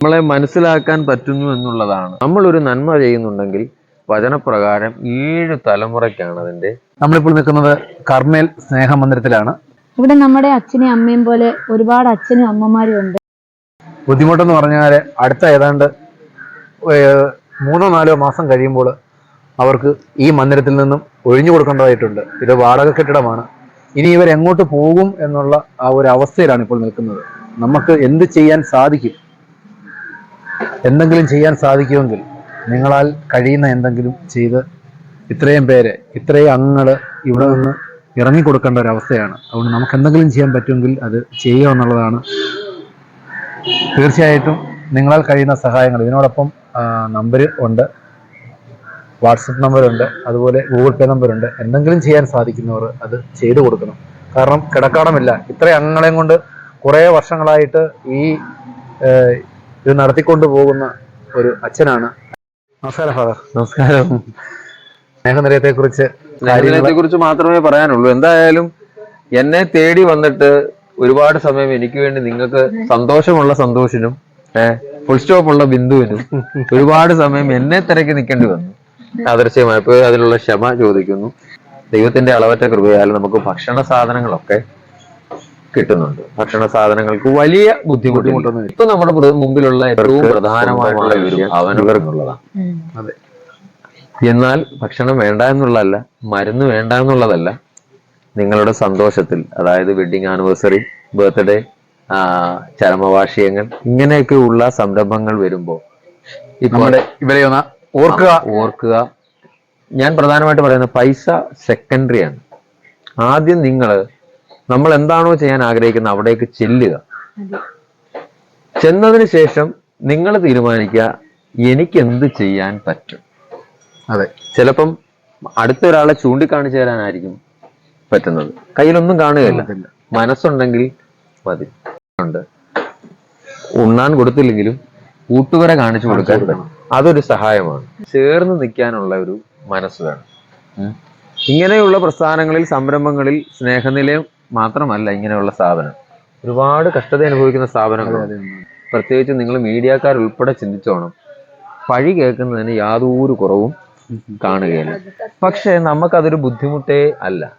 നമ്മളെ മനസ്സിലാക്കാൻ പറ്റുന്നു എന്നുള്ളതാണ്. ഒരു നന്മ ചെയ്യുന്നുണ്ടെങ്കിൽ വചനപ്രകാരം ഏഴ് തലമുറയ്ക്കാണ് അതിന്റെ നമ്മളിപ്പോൾ നിൽക്കുന്നത് കർമ്മേൽ സ്നേഹ മന്ദിരത്തിലാണ് ഇവിടെ നമ്മുടെ അച്ഛനും അമ്മയും പോലെ ഒരുപാട് അച്ഛനും അമ്മമാരും ഉണ്ട്. ബുദ്ധിമുട്ടെന്ന് പറഞ്ഞാൽ അടുത്ത ഏതാണ്ട് മൂന്നോ നാലോ മാസം കഴിയുമ്പോൾ അവർക്ക് ഈ മന്ദിരത്തിൽ നിന്നും ഒഴിഞ്ഞു കൊടുക്കേണ്ടതായിട്ടുണ്ട്. ഇത് വാടക കെട്ടിടമാണ്. ഇനി ഇവർ എങ്ങോട്ട് പോകും എന്നുള്ള ആ ഒരു അവസ്ഥയിലാണ് ഇപ്പോൾ നിൽക്കുന്നത്. നമുക്ക് എന്ത് ചെയ്യാൻ സാധിക്കും? എന്തെങ്കിലും ചെയ്യാൻ സാധിക്കുമെങ്കിൽ നിങ്ങളാൽ കഴിയുന്ന എന്തെങ്കിലും ചെയ്ത് ഇത്രയും പേര് ഇത്രയും അംഗങ്ങൾ ഇവിടെ നിന്ന് ഇറങ്ങിക്കൊടുക്കേണ്ട ഒരു അവസ്ഥയാണ്. അതുകൊണ്ട് നമുക്ക് എന്തെങ്കിലും ചെയ്യാൻ പറ്റുമെങ്കിൽ അത് ചെയ്യുക എന്നുള്ളതാണ്. തീർച്ചയായിട്ടും നിങ്ങളാൽ കഴിയുന്ന സഹായങ്ങൾ. ഇതിനോടൊപ്പം നമ്പർ ഉണ്ട്. വാട്സപ്പ് നമ്പറുണ്ട്. അതുപോലെ ഗൂഗിൾ പേ നമ്പറുണ്ട്. എന്തെങ്കിലും ചെയ്യാൻ സാധിക്കുന്നവർ അത് ചെയ്തു കൊടുക്കണം. കാരണം കിടക്കാടമില്ല. ഇത്രയും അംഗങ്ങളെയും കൊണ്ട് കുറേ വർഷങ്ങളായിട്ട് ഈ ഇത് നടത്തിക്കൊണ്ട് പോകുന്ന ഒരു അച്ഛനാണ്. നമസ്കാരം ഫാദർ. നമസ്കാരം. സ്നേഹനിലയത്തെ കുറിച്ച് സ്നേഹനിലയത്തെ കുറിച്ച് മാത്രമേ പറയാനുള്ളൂ. എന്തായാലും എന്നെ തേടി വന്നിട്ട് ഒരുപാട് സമയം എനിക്ക് വേണ്ടി നിങ്ങൾക്ക് സന്തോഷമുള്ള സന്തോഷിനും ഫുൾ സ്റ്റോപ്പ് ഉള്ള ബിന്ദുവിനും ഒരുപാട് സമയം എന്നെ തിരക്കി നിൽക്കേണ്ടി വന്നു. ആദർശമായപ്പോ അതിനുള്ള ക്ഷമ ചോദിക്കുന്നു. ദൈവത്തിന്റെ അളവറ്റ കൃപയാൽ നമുക്ക് ഭക്ഷണ സാധനങ്ങളൊക്കെ കിട്ടുന്നുണ്ട്. ഭക്ഷണ സാധനങ്ങൾക്ക് വലിയ ബുദ്ധിമുട്ടുണ്ട്. ഇപ്പൊ നമ്മുടെ മുമ്പിലുള്ള ഏറ്റവും പ്രധാനമായിട്ടുള്ള ഒരു എന്നാൽ ഭക്ഷണം വേണ്ട എന്നുള്ളതല്ല മരുന്ന് വേണ്ട എന്നുള്ളതല്ല നിങ്ങളുടെ സന്തോഷത്തിൽ അതായത് വെഡിങ് ആനിവേഴ്സറി ബർത്ത്ഡേ ചരമവാർഷികങ്ങൾ ഇങ്ങനെയൊക്കെ ഉള്ള സംരംഭങ്ങൾ വരുമ്പോൾ ഇപ്പൊ ഇവരെ ഒന്ന് ഓർക്കുക. ഓർക്കുക. ഞാൻ പ്രധാനമായിട്ട് പറയുന്നത് പൈസ സെക്കൻഡറി ആണ്. ആദ്യം നിങ്ങൾ നമ്മൾ എന്താണോ ചെയ്യാൻ ആഗ്രഹിക്കുന്നത് അവിടേക്ക് ചെല്ലുക. ചെന്നതിന് ശേഷം നിങ്ങൾ തീരുമാനിക്കുക എനിക്ക് എന്ത് ചെയ്യാൻ പറ്റും? അതെ. ചിലപ്പം അടുത്ത ഒരാളെ ചൂണ്ടിക്കാണിച്ചു തരാനായിരിക്കും പറ്റുന്നത്. കയ്യിലൊന്നും കാണുകയില്ല. മനസ്സുണ്ടെങ്കിൽ മതി. ഉണ്ട്. ഉണ്ണാൻ കൊടുത്തില്ലെങ്കിലും കൂട്ടുകാരെ കാണിച്ചു കൊടുക്കാൻ അതൊരു സഹായമാണ്. ചേർന്ന് നിൽക്കാനുള്ള ഒരു മനസ്സ് വേണം. ഇങ്ങനെയുള്ള പ്രസ്ഥാനങ്ങളിൽ സംരംഭങ്ങളിൽ സ്നേഹനിലയം മാത്രമല്ല ഇങ്ങനെയുള്ള സ്ഥാപനം ഒരുപാട് കഷ്ടത അനുഭവിക്കുന്ന സ്ഥാപനങ്ങളുണ്ട് പ്രത്യേകിച്ച് നിങ്ങൾ മീഡിയക്കാർ ഉൾപ്പെടെ ചിന്തിച്ചോണം. പഴി കേൾക്കുന്നതിന് യാതൊരു കുറവും കാണുകയില്ല. പക്ഷെ നമുക്കതൊരു ബുദ്ധിമുട്ടേ അല്ല.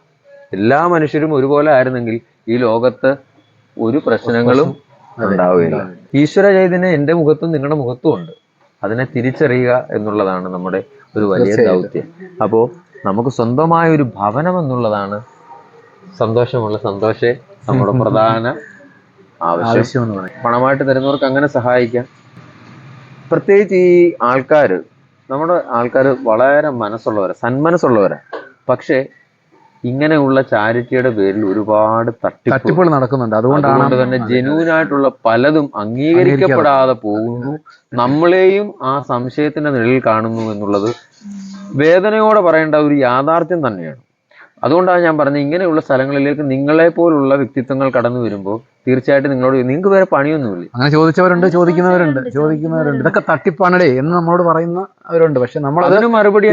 എല്ലാ മനുഷ്യരും ഒരുപോലെ ആയിരുന്നെങ്കിൽ ഈ ലോകത്ത് ഒരു പ്രശ്നങ്ങളും ഉണ്ടാവുകയില്ല. ഈശ്വര ചൈതന്യം എന്റെ മുഖത്തും നിങ്ങളുടെ മുഖത്തും ഉണ്ട്. അതിനെ തിരിച്ചറിയുക എന്നുള്ളതാണ് നമ്മുടെ ഒരു വലിയ ദൗത്യം. അപ്പോ നമുക്ക് സ്വന്തമായ ഒരു ഭവനം എന്നുള്ളതാണ് സന്തോഷമുള്ള സന്തോഷേ നമ്മുടെ പ്രധാന ആവശ്യം. പറയും. പണമായിട്ട് തരുന്നവർക്ക് അങ്ങനെ സഹായിക്കാം. പ്രത്യേകിച്ച് ഈ ആൾക്കാർ നമ്മുടെ ആൾക്കാർ വളരെ മനസ്സുള്ളവരാ സന്മനസ്സുള്ളവരാ. പക്ഷേ ഇങ്ങനെയുള്ള ചാരിറ്റിയുടെ പേരിൽ ഒരുപാട് തട്ടിപ്പ് തട്ടിപ്പുകൾ നടക്കുന്നുണ്ട്. അതുകൊണ്ട് അതുകൊണ്ടാണ് തന്നെ ജനുവിനായിട്ടുള്ള പലതും അംഗീകരിക്കപ്പെടാതെ പോകുന്നു. നമ്മളെയും ആ സംശയത്തിന്റെ നിഴലിൽ കാണുന്നു എന്നുള്ളത് വേദനയോടെ പറയേണ്ട ഒരു യാഥാർത്ഥ്യം തന്നെയാണ്. അതുകൊണ്ടാണ് ഞാൻ പറഞ്ഞത് ഇങ്ങനെയുള്ള സ്ഥലങ്ങളിലേക്ക് നിങ്ങളെ പോലുള്ള വ്യക്തിത്വങ്ങൾ കടന്നു വരുമ്പോൾ തീർച്ചയായിട്ടും നിങ്ങളോട് നിങ്ങൾക്ക് വേറെ പണിയൊന്നുമില്ല. അങ്ങനെ ചോദിച്ചവരുണ്ട് ചോദിക്കുന്നവരുണ്ട് ചോദിക്കുന്നവരുണ്ട്. ഇതൊക്കെ തട്ടിപ്പാണടേ എന്ന് നമ്മളോട് പറയുന്നവരുണ്ട്. പക്ഷെ നമ്മൾ അത് അതിന് മറുപടി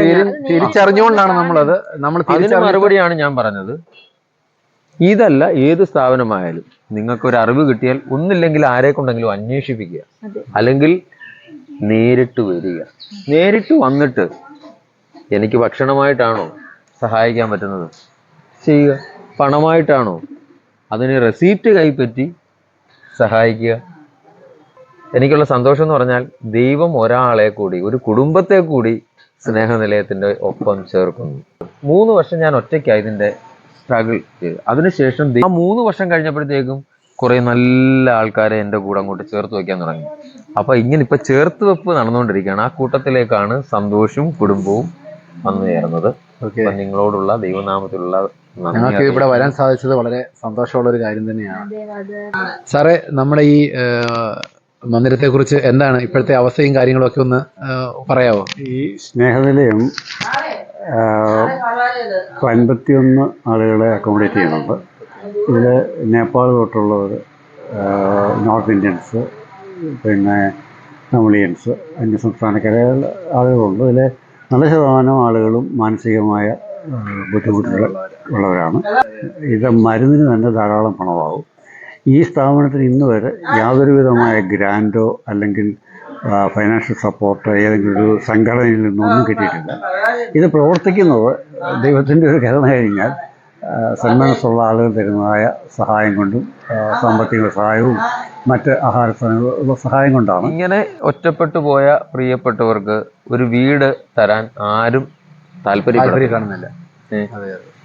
തിരിച്ചറിഞ്ഞുകൊണ്ടാണ് നമ്മളത് നമ്മൾ അതിന് മറുപടിയാണ് ഞാൻ പറഞ്ഞത്. ഇതല്ല ഏത് സ്ഥാപനമായാലും നിങ്ങൾക്ക് ഒരു അറിവ് കിട്ടിയാൽ ഒന്നില്ലെങ്കിൽ ആരെ കൊണ്ടെങ്കിലും അന്വേഷിപ്പിക്കുക അല്ലെങ്കിൽ നേരിട്ട് വരിക. നേരിട്ട് വന്നിട്ട് എനിക്ക് ഭക്ഷണമായിട്ടാണോ സഹായിക്കാൻ പറ്റുന്നത്. ചെയ്യുക. പണമായിട്ടാണോ? അതിന് റെസീപ്റ്റ് കൈപ്പറ്റി സഹായിക്കുക. എനിക്കുള്ള സന്തോഷം എന്ന് പറഞ്ഞാൽ ദൈവം ഒരാളെ കൂടി ഒരു കുടുംബത്തെ കൂടി സ്നേഹനിലയത്തിന്റെ ഒപ്പം ചേർക്കുന്നു. മൂന്ന് വർഷം ഞാൻ ഒറ്റയ്ക്കായി ഇതിന്റെ സ്ട്രഗിൾ ചെയ്തു. അതിനുശേഷം ആ മൂന്ന് വർഷം കഴിഞ്ഞപ്പോഴത്തേക്കും കുറേ നല്ല ആൾക്കാരെ എന്റെ കൂടെ അങ്ങോട്ട് ചേർത്ത് വെക്കാൻ തുടങ്ങി. അപ്പോൾ ഇങ്ങനെ ഇപ്പൊ ചേർത്ത് വെപ്പ് നടന്നുകൊണ്ടിരിക്കുകയാണ്. ആ കൂട്ടത്തിലേക്കാണ് സന്തോഷവും കുടുംബവും വന്നു ചേർന്നത് നിങ്ങളോടുള്ള ദൈവനാമത്തിലുള്ള നന്ദി ഞങ്ങൾക്ക് ഇവിടെ വരാൻ സാധിച്ചത് വളരെ സന്തോഷമുള്ള ഒരു കാര്യം തന്നെയാണ്. സാറേ നമ്മുടെ ഈ മന്ദിരത്തെ കുറിച്ച് എന്താണ് ഇപ്പോഴത്തെ അവസ്ഥയും കാര്യങ്ങളും ഒക്കെ ഒന്ന് പറയാമോ പറയാവോ? ഈ സ്നേഹനിലയം അൻപത്തിയൊന്ന് ആളുകളെ അക്കോമഡേറ്റ് ചെയ്യുന്നുണ്ട്. ഇതിൽ നേപ്പാൾ തൊട്ടുള്ളവർ നോർത്ത് ഇന്ത്യൻസ് പിന്നെ തമിഴിയൻസ് അന്യസംസ്ഥാനക്കാരെ ആളുകളുണ്ട്. ഇതിൽ നല്ല ശതമാനം ആളുകളും മാനസികമായ ബുദ്ധിമുട്ടുകൾ ഉള്ളവരാണ്. ഇത് മരുന്നിന് തന്നെ ധാരാളം പണമാവും ഈ സ്ഥാപനത്തിന് ഇന്ന് വരെ യാതൊരു വിധമായ ഗ്രാൻഡോ അല്ലെങ്കിൽ ഫൈനാൻഷ്യൽ സപ്പോർട്ടോ ഏതെങ്കിലും ഒരു സംഘടനയിൽ നിന്നൊന്നും കിട്ടിയിട്ടില്ല. ഇത് പ്രവർത്തിക്കുന്നത് ദൈവത്തിന്റെ ഒരു കരുണ കഴിഞ്ഞാൽ സന്മനസ്സുള്ള ആളുകൾ തരുന്നതായ സഹായം കൊണ്ടും സാമ്പത്തിക സഹായവും മറ്റ് ആഹാര സഹായം കൊണ്ടാണ്. ഇങ്ങനെ ഒറ്റപ്പെട്ടു പോയ പ്രിയപ്പെട്ടവർക്ക് ഒരു വീട് തരാൻ ആരും താല്പര്യം കാണുന്നില്ല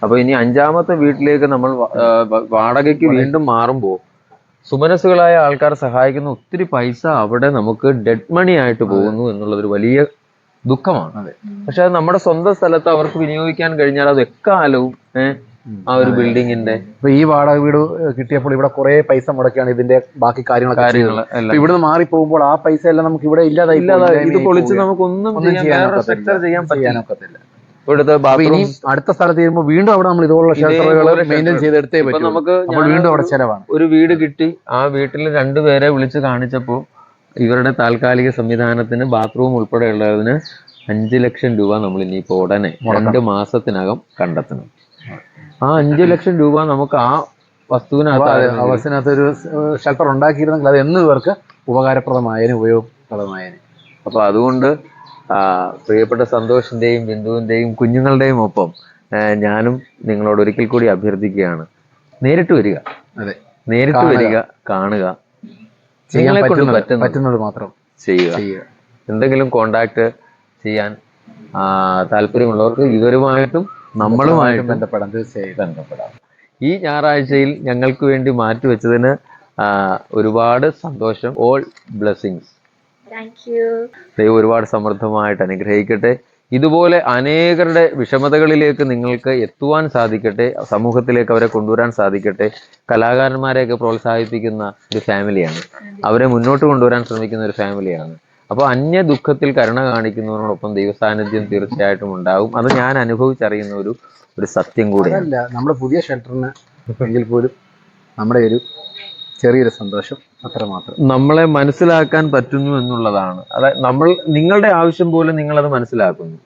അപ്പൊ ഇനി അഞ്ചാമത്തെ വീട്ടിലേക്ക് നമ്മൾ വാടകയ്ക്ക് വീണ്ടും മാറുമ്പോൾ സുമനസ്സുകളായ ആൾക്കാർ സഹായിക്കുന്ന ഒത്തിരി പൈസ അവിടെ നമുക്ക് ഡെഡ് മണി ആയിട്ട് പോകുന്നു എന്നുള്ളതൊരു വലിയ ദുഃഖമാണ്. പക്ഷെ അത് നമ്മുടെ സ്വന്തം സ്ഥലത്ത് അവർക്ക് വിനിയോഗിക്കാൻ കഴിഞ്ഞാൽ അത് എക്കാലവും ഏഹ് ആ ഒരു ബിൽഡിങ്ങിന്റെ അപ്പൊ ഈ വാടക വീട് കിട്ടിയപ്പോൾ ഇവിടെ കുറെ പൈസ മുടക്കിയാണ് ഇതിന്റെ ബാക്കി കാര്യങ്ങളൊക്കെ കാര്യങ്ങൾ ഇവിടുന്ന് മാറി പോകുമ്പോൾ ആ പൈസ എല്ലാം നമുക്ക് ഇവിടെ ഇല്ലാതായി ഇല്ലാതെ ഇത് പൊളിച്ച്. നമുക്കൊന്നും ചെയ്യാൻ ഇവിടുത്തെ അപ്പൊ ഇനി അടുത്ത സ്ഥലത്ത് ചെയ്യുമ്പോൾ വീണ്ടും അവിടെ നമ്മൾ ഇതുപോലുള്ള ഇതേപോലെ ഷെൽട്ടറുകൾ മെയിന്റെയിൻ ചെയ്തെടുത്തേ പറ്റും. നമുക്ക് വീണ്ടും അവിടെ ചെലവാണ്. ഒരു വീട് കിട്ടി. ആ വീട്ടിൽ രണ്ടുപേരെ വിളിച്ച് കാണിച്ചപ്പോൾ ഇവരുടെ താൽക്കാലിക സംവിധാനത്തിന് ബാത്റൂം ഉൾപ്പെടെയുള്ളതിന് അഞ്ച് ലക്ഷം രൂപ നമ്മൾ ഇനിയിപ്പോ ഉടനെ രണ്ട് മാസത്തിനകം കണ്ടെത്തണം. ആ അഞ്ച് ലക്ഷം രൂപ നമുക്ക് ആ വസ്തുവിനകത്ത് അവസ്ഥനകത്ത് ഒരു ഷെൽട്ടർ ഉണ്ടാക്കിയിരുന്നെങ്കിൽ അത് എന്നും ഇവർക്ക് ഉപകാരപ്രദമായതിന് ഉപയോഗപ്രദമായതിന് അപ്പൊ അതുകൊണ്ട് പ്രിയപ്പെട്ട സന്തോഷിന്റെയും ബിന്ദുവിന്റെയും കുഞ്ഞുങ്ങളുടെയും ഒപ്പം ഞാനും നിങ്ങളോട് ഒരിക്കൽ കൂടി അഭ്യർത്ഥിക്കുകയാണ്. നേരിട്ട് വരിക. അതെ. നേരിട്ട്. വരിക കാണുക. ചെയ്യാൻ പറ്റുന്നത് മാത്രം ചെയ്യുക. എന്തെങ്കിലും കോണ്ടാക്ട് ചെയ്യാൻ താല്പര്യമുള്ളവർക്ക് ഇവരുമായിട്ടും നമ്മളുമായിട്ടും ബന്ധപ്പെടാം. തീർച്ചയായും ബന്ധപ്പെടാം. ഈ ഞായറാഴ്ചയിൽ ഞങ്ങൾക്ക് വേണ്ടി മാറ്റിവെച്ചതിന് വെച്ചതിന് ഒരുപാട് സന്തോഷം. All blessings Thank you. ദൈവം ഒരുപാട് സമൃദ്ധമായിട്ട് അനുഗ്രഹിക്കട്ടെ. ഇതുപോലെ അനേകരുടെ വിഷമതകളിലേക്ക് നിങ്ങൾക്ക് എത്തുവാൻ സാധിക്കട്ടെ. സമൂഹത്തിലേക്ക് അവരെ കൊണ്ടുവരാൻ സാധിക്കട്ടെ. കലാകാരന്മാരെയൊക്കെ പ്രോത്സാഹിപ്പിക്കുന്ന ഒരു ഫാമിലിയാണ് അവരെ മുന്നോട്ട് കൊണ്ടുവരാൻ ശ്രമിക്കുന്ന ഒരു ഫാമിലിയാണ് അപ്പോൾ അന്യ ദുഃഖത്തിൽ കരുണ കാണിക്കുന്നതിനോടൊപ്പം ദൈവസാന്നിധ്യം തീർച്ചയായിട്ടും ഉണ്ടാകും. അത് ഞാൻ അനുഭവിച്ചറിയുന്ന ഒരു ഒരു സത്യം കൂടിയാണ്. അല്ല നമ്മുടെ പുതിയ ഷെൽട്ടറിന് എങ്കിൽ പോലും നമ്മുടെ ഒരു ചെറിയൊരു സന്തോഷം അത്രമാത്രം. നമ്മളെ മനസ്സിലാക്കാൻ പറ്റുന്നു എന്നുള്ളതാണ്. അതായത് നമ്മൾ നിങ്ങളുടെ ആവശ്യം പോലും നിങ്ങളത് മനസ്സിലാക്കുന്നു.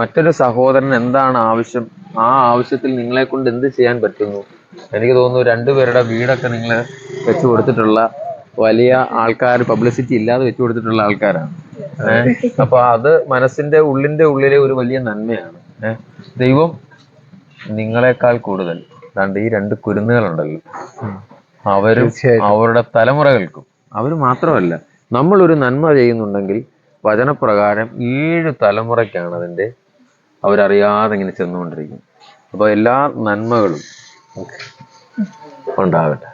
മറ്റൊരു സഹോദരൻ എന്താണ് ആവശ്യം? ആ ആവശ്യത്തിൽ നിങ്ങളെ കൊണ്ട് എന്ത് ചെയ്യാൻ പറ്റുന്നു? എനിക്ക് തോന്നുന്നു രണ്ടുപേരുടെ വീടൊക്കെ നിങ്ങൾ വെച്ചു കൊടുത്തിട്ടുള്ള വലിയ ആൾക്കാർ പബ്ലിസിറ്റി ഇല്ലാതെ വെച്ചു കൊടുത്തിട്ടുള്ള ആൾക്കാരാണ്. ഏഹ് അപ്പൊ അത് മനസ്സിന്റെ ഉള്ളിന്റെ ഉള്ളിലെ ഒരു വലിയ നന്മയാണ്. ഏഹ് ദൈവം നിങ്ങളെക്കാൾ കൂടുതൽ. രണ്ട് ഈ രണ്ട് കുരുന്നുകളുണ്ടല്ലോ. അവരും അവരുടെ തലമുറകൾക്കും. അവർ മാത്രമല്ല നമ്മൾ ഒരു നന്മ ചെയ്യുന്നുണ്ടെങ്കിൽ വചനപ്രകാരം ഏഴ് തലമുറയ്ക്കാണ് അതിന്റെ അവരറിയാതെ ഇങ്ങനെ ചെന്നുകൊണ്ടിരിക്കുന്നത്. അപ്പോൾ എല്ലാ നന്മകളും ഉണ്ടാകട്ടെ.